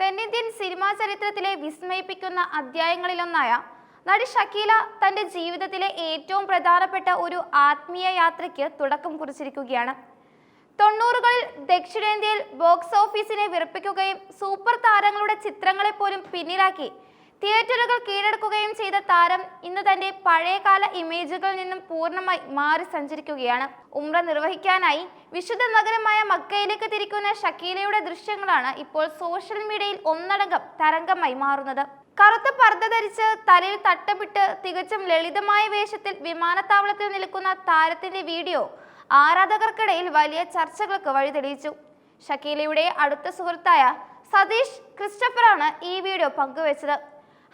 തെന്നിന്ത്യൻ സിനിമാ ചരിത്രത്തിലെ വിസ്മയിപ്പിക്കുന്ന അധ്യായങ്ങളിലൊന്നായ നടി ഷക്കീല തന്റെ ജീവിതത്തിലെ ഏറ്റവും പ്രധാനപ്പെട്ട ഒരു ആത്മീയ യാത്രയ്ക്ക് തുടക്കം കുറിച്ചിരിക്കുകയാണ്. തൊണ്ണൂറുകളിൽ ദക്ഷിണേന്ത്യയിൽ ബോക്സ് ഓഫീസിനെ വിറപ്പിക്കുകയും സൂപ്പർ താരങ്ങളുടെ ചിത്രങ്ങളെ പോലും പിന്നിലാക്കി തിയേറ്ററുകൾ കീഴടക്കുകയും ചെയ്ത താരം ഇന്ന് തന്റെ പഴയകാല ഇമേജുകളിൽ നിന്നും പൂർണമായി മാറി സഞ്ചരിക്കുകയാണ്. ഉമ്ര നിർവഹിക്കാനായി വിശുദ്ധ നഗരമായ മക്കയിലേക്ക് തിരിക്കുന്ന ഷക്കീലയുടെ ദൃശ്യങ്ങളാണ് ഇപ്പോൾ സോഷ്യൽ മീഡിയയിൽ ഒന്നടങ്കം തരംഗമായി മാറുന്നത്. കറുത്ത പർദ്ദ ധരിച്ച് തലയിൽ തട്ടമിട്ട് തികച്ചും ലളിതമായ വേഷത്തിൽ വിമാനത്താവളത്തിൽ നിൽക്കുന്ന താരത്തിന്റെ വീഡിയോ ആരാധകർക്കിടയിൽ വലിയ ചർച്ചകൾക്ക് വഴിതെളിയിച്ചു. ഷക്കീലയുടെ അടുത്ത സുഹൃത്തായ സതീഷ് ക്രിസ്റ്റഫറാണ് ഈ വീഡിയോ പങ്കുവച്ചത്.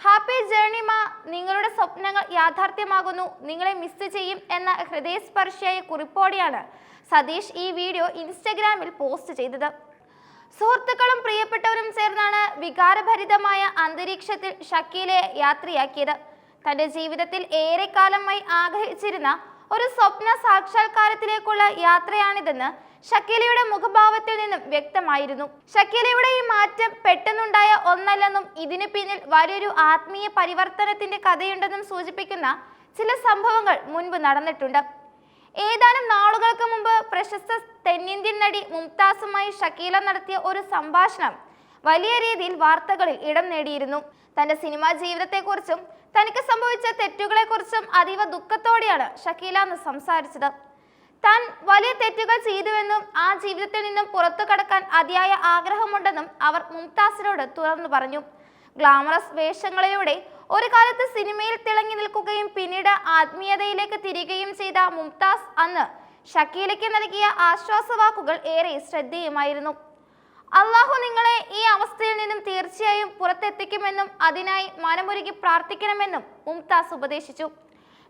ഹാപ്പി ജേർണി മാ. നിങ്ങളുടെ സ്വപ്നങ്ങൾ യാഥാർത്ഥ്യമാകുന്നു. നിങ്ങളെ മിസ് ചെയ്യും എന്ന ഹൃദയസ്പർശിയായ കുറിപ്പോടെയാണ് സതീഷ് ഈ വീഡിയോ ഇൻസ്റ്റഗ്രാമിൽ പോസ്റ്റ് ചെയ്തത്. സുഹൃത്തുക്കളും പ്രിയപ്പെട്ടവരും ചേർന്നാണ് വികാരഭരിതമായ അന്തരീക്ഷത്തിൽ ഷക്കീലെ യാത്രയാക്കിയത്. തന്റെ ജീവിതത്തിൽ ഏറെക്കാലമായി ആഗ്രഹിച്ചിരുന്ന ഒരു സ്വപ്ന സാക്ഷാത്കാരത്തിലേക്കുള്ള യാത്രയാണിതെന്ന് ഷക്കീലയുടെ മുഖഭാവത്തിൽ നിന്നും വ്യക്തമായിരുന്നു. ഷക്കീലയുടെ ഈ മാറ്റം പെട്ടെന്നുണ്ടായ ഒന്നല്ലെന്നും ഇതിനു പിന്നിൽ വലിയൊരു ആത്മീയ പരിവർത്തനത്തിന്റെ കഥയുണ്ടെന്നും സൂചിപ്പിക്കുന്ന ചില സംഭവങ്ങൾ മുൻപ് നടന്നിട്ടുണ്ട്. ഏതാനും നാളുകൾക്ക് മുമ്പ് പ്രശസ്ത തെന്നിന്ത്യൻ നടി മുംതാസുമായി ഷക്കീല നടത്തിയ ഒരു സംഭാഷണം വലിയ രീതിയിൽ വാർത്തകളിൽ ഇടം നേടിയിരുന്നു. തന്റെ സിനിമാ ജീവിതത്തെക്കുറിച്ചും തനിക്ക് സംഭവിച്ച തെറ്റുകളെക്കുറിച്ചും അതീവ ദുഃഖത്തോടെയാണ് ഷക്കീല അന്ന് സംസാരിച്ചത്. താൻ വലിയ തെറ്റുകൾ ചെയ്തുവെന്നും ആ ജീവിതത്തിൽ നിന്നും പുറത്തു കടക്കാൻ അതിയായ ആഗ്രഹമുണ്ടെന്നും അവർ മുംതാസിനോട് തുറന്നു പറഞ്ഞു. ഗ്ലാമറസ് വേഷങ്ങളിലൂടെ ഒരു കാലത്ത് സിനിമയിൽ തിളങ്ങി നിൽക്കുകയും പിന്നീട് ആത്മീയതയിലേക്ക് തിരികുകയും ചെയ്ത മുംതാസ് അന്ന് ഷക്കീലയ്ക്ക് നൽകിയ ആശ്വാസവാക്കുകൾ ഏറെ ശ്രദ്ധേയമായിരുന്നു. അള്ളാഹു നിങ്ങളെ ഈ അവസ്ഥയിൽ നിന്നും തീർച്ചയായും പുറത്തെത്തിക്കുമെന്നും അതിനായി മനമൊരുക്കി പ്രാർത്ഥിക്കണമെന്നും മുംതാസ് ഉപദേശിച്ചു.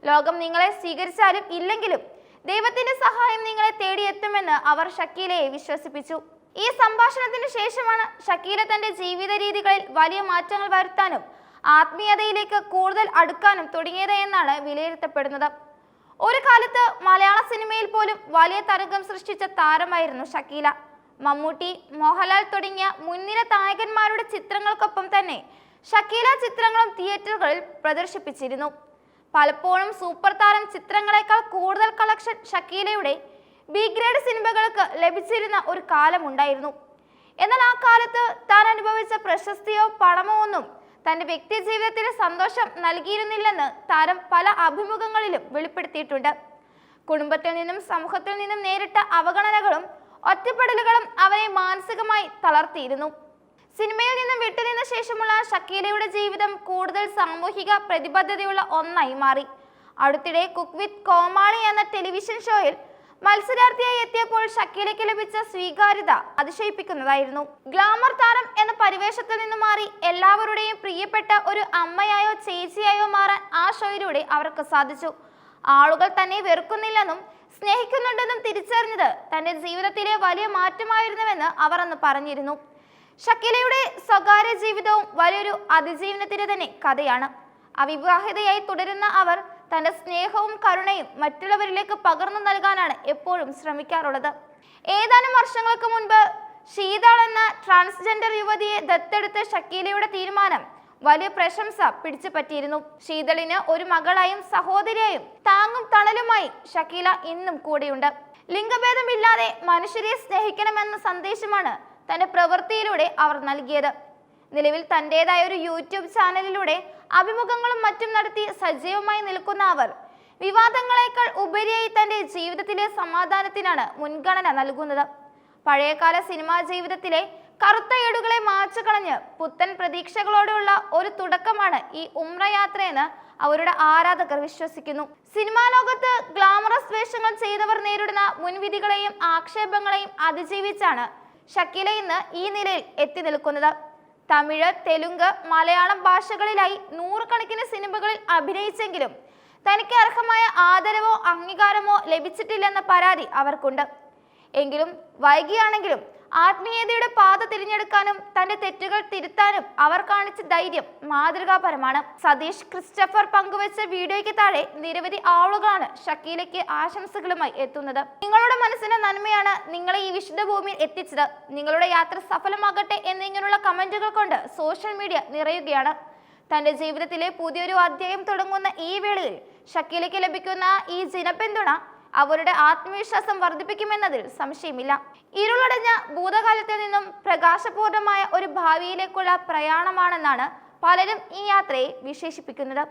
ലോകം നിങ്ങളെ സ്വീകരിച്ചാലും ഇല്ലെങ്കിലും ദൈവത്തിന്റെ സഹായം നിങ്ങളെ തേടിയെത്തുമെന്ന് അവർ ഷക്കീലയെ വിശ്വസിപ്പിച്ചു. ഈ സംഭാഷണത്തിന് ശേഷമാണ് ഷക്കീല തന്റെ ജീവിത രീതികളിൽ വലിയ മാറ്റങ്ങൾ വരുത്താനും ആത്മീയതയിലേക്ക് കൂടുതൽ അടുക്കാനും തുടങ്ങിയത് എന്നാണ് വിലയിരുത്തപ്പെടുന്നത്. ഒരു കാലത്ത് മലയാള സിനിമയിൽ പോലും വലിയ തരംഗം സൃഷ്ടിച്ച താരമായിരുന്നു ഷക്കീല. മമ്മൂട്ടി മോഹൻലാൽ തുടങ്ങിയ മുൻനിര നായകന്മാരുടെ ചിത്രങ്ങൾക്കൊപ്പം തന്നെ ഷക്കീല ചിത്രങ്ങളും തിയേറ്ററുകളിൽ പ്രദർശിപ്പിച്ചിരുന്നു. പലപ്പോഴും സൂപ്പർ താരം ചിത്രങ്ങളെക്കാൾ കൂടുതൽ കളക്ഷൻ ഷക്കീലയുടെ ബി ഗ്രേഡ് സിനിമകൾക്ക് ലഭിച്ചിരുന്ന ഒരു കാലമുണ്ടായിരുന്നു എന്നാൽ ആ കാലത്ത് താൻ അനുഭവിച്ച പ്രശസ്തിയോ പണമോ ഒന്നും തന്റെ വ്യക്തി ജീവിതത്തിന് സന്തോഷം നൽകിയിരുന്നില്ലെന്ന് താരം പല അഭിമുഖങ്ങളിലും വെളിപ്പെടുത്തിയിട്ടുണ്ട്. കുടുംബത്തിൽ നിന്നും സമൂഹത്തിൽ നിന്നും നേരിട്ട അവഗണനകളും ഒറ്റപ്പെടലുകളും അവരെ മാനസികമായി തളർത്തിയിരുന്നു. സിനിമയിൽ നിന്നും വിട്ടുനിന്ന ശേഷമുള്ള ഷക്കീലയുടെ ജീവിതം കൂടുതൽ സാമൂഹിക പ്രതിബദ്ധതയുള്ള ഒന്നായി മാറി. അടുത്തിടെ കുക്ക് വിത്ത് കോമാളി എന്ന ടെലിവിഷൻ ഷോയിൽ മത്സരാർത്ഥിയായി എത്തിയപ്പോൾ ഷക്കീലയ്ക്ക് ലഭിച്ച സ്വീകാര്യത അതിശയിപ്പിക്കുന്നതായിരുന്നു. ഗ്ലാമർ താരം എന്ന പരിവേഷത്തിൽ നിന്ന് മാറി എല്ലാവരുടെയും പ്രിയപ്പെട്ട ഒരു അമ്മയായോ ചേച്ചിയായോ മാറാൻ ആ ഷോയിലൂടെ അവർക്ക് സാധിച്ചു. ആളുകൾ തന്നെ വെറുക്കുന്നില്ലെന്നും സ്നേഹിക്കുന്നുണ്ടെന്നും തിരിച്ചറിഞ്ഞത്. തന്റെ ജീവിതത്തിലെ വലിയ മാറ്റമായിരുന്നുവെന്ന് അവർ അന്ന് പറഞ്ഞിരുന്നു. ഷക്കീലയുടെ സ്വകാര്യ ജീവിതവും വലിയൊരു അതിജീവനത്തിന്റെ തന്നെ കഥയാണ്. അവിവാഹിതയായി തുടരുന്ന അവർ തന്റെ സ്നേഹവും കരുണയും മറ്റുള്ളവരിലേക്ക് പകർന്നു നൽകാനാണ് എപ്പോഴും ശ്രമിക്കാറുള്ളത്. ഏതാനും വർഷങ്ങൾക്ക് മുൻപ് ശീതൾ എന്ന ട്രാൻസ്ജെൻഡർ യുവതിയെ ദത്തെടുത്ത ഷക്കീലയുടെ തീരുമാനം വലിയ പ്രശംസ പിടിച്ചു പറ്റിയിരുന്നു. ശീതളിന് ഒരു മകളായും സഹോദരിയായും താങ്ങും തണലുമായി ഷക്കീല ഇന്നും കൂടെയുണ്ട്. ലിംഗഭേദമില്ലാതെ മനുഷ്യരെ സ്നേഹിക്കണമെന്ന സന്ദേശമാണ് തന്റെ പ്രവൃത്തിയിലൂടെ അവർ നൽകിയത്. നിലവിൽ തന്റേതായ ഒരു യൂട്യൂബ് ചാനലിലൂടെ അഭിമുഖങ്ങളും മറ്റും നടത്തി സജീവമായി നിൽക്കുന്ന അവർ വിവാദങ്ങളെക്കാൾ ഉപരിയായി തന്റെ ജീവിതത്തിലെ സമാധാനത്തിനാണ് മുൻഗണന നൽകുന്നത്. പഴയകാല സിനിമാ ജീവിതത്തിലെ കറുത്ത ഏടുകളെ മാച്ചു കളഞ്ഞ് പുത്തൻ പ്രതീക്ഷകളോടെയുള്ള ഒരു തുടക്കമാണ് ഈ ഉമ്ര യാത്രയെന്ന് അവരുടെ ആരാധകർ വിശ്വസിക്കുന്നു. സിനിമാ ലോകത്ത് ഗ്ലാമറസ് വേഷങ്ങൾ ചെയ്തവർ നേരിടുന്ന മുൻവിധികളെയും ആക്ഷേപങ്ങളെയും അതിജീവിച്ചാണ് ഷക്കീല ഇന്ന് ഈ നിലയിൽ എത്തി നിൽക്കുന്നത്. തമിഴ് തെലുങ്ക് മലയാളം ഭാഷകളിലായി നൂറുകണക്കിന് സിനിമകളിൽ അഭിനയിച്ചെങ്കിലും തനിക്ക് അർഹമായ ആദരവോ അംഗീകാരമോ ലഭിച്ചിട്ടില്ലെന്ന പരാതി അവർക്കുണ്ട്. എങ്കിലും വൈകിയാണെങ്കിലും ആത്മീയതയുടെ പാത തിരഞ്ഞെടുക്കാനും തന്റെ തെറ്റുകൾ തിരുത്താനും അവർ കാണിച്ച ധൈര്യം മാതൃകാപരമാണ്. സതീഷ് ക്രിസ്റ്റഫർ പങ്കുവച്ച വീഡിയോയ്ക്ക് താഴെ നിരവധി ആളുകളാണ് ഷക്കീലയ്ക്ക് ആശംസകളുമായി എത്തുന്നത്. നിങ്ങളുടെ മനസ്സിന് നന്മയാണ് നിങ്ങളെ ഈ വിശുദ്ധ ഭൂമിയിൽ എത്തിച്ചത്. നിങ്ങളുടെ യാത്ര സഫലമാകട്ടെ എന്നിങ്ങനെയുള്ള കമന്റുകൾ കൊണ്ട് സോഷ്യൽ മീഡിയ നിറയുകയാണ്. തന്റെ ജീവിതത്തിലെ പുതിയൊരു അധ്യായം തുടങ്ങുന്ന ഈ വേളയിൽ ഷക്കീലയ്ക്ക് ലഭിക്കുന്ന ഈ ജനപിന്തുണ അവരുടെ ആത്മവിശ്വാസം വർദ്ധിപ്പിക്കുമെന്നതിൽ സംശയമില്ല. ഇരുളടഞ്ഞ ഭൂതകാലത്തിൽ നിന്നും പ്രകാശപൂർണമായ ഒരു ഭാവിയിലേക്കുള്ള പ്രയാണമാണെന്നാണ് പലരും ഈ യാത്രയെ വിശേഷിപ്പിക്കുന്നത്.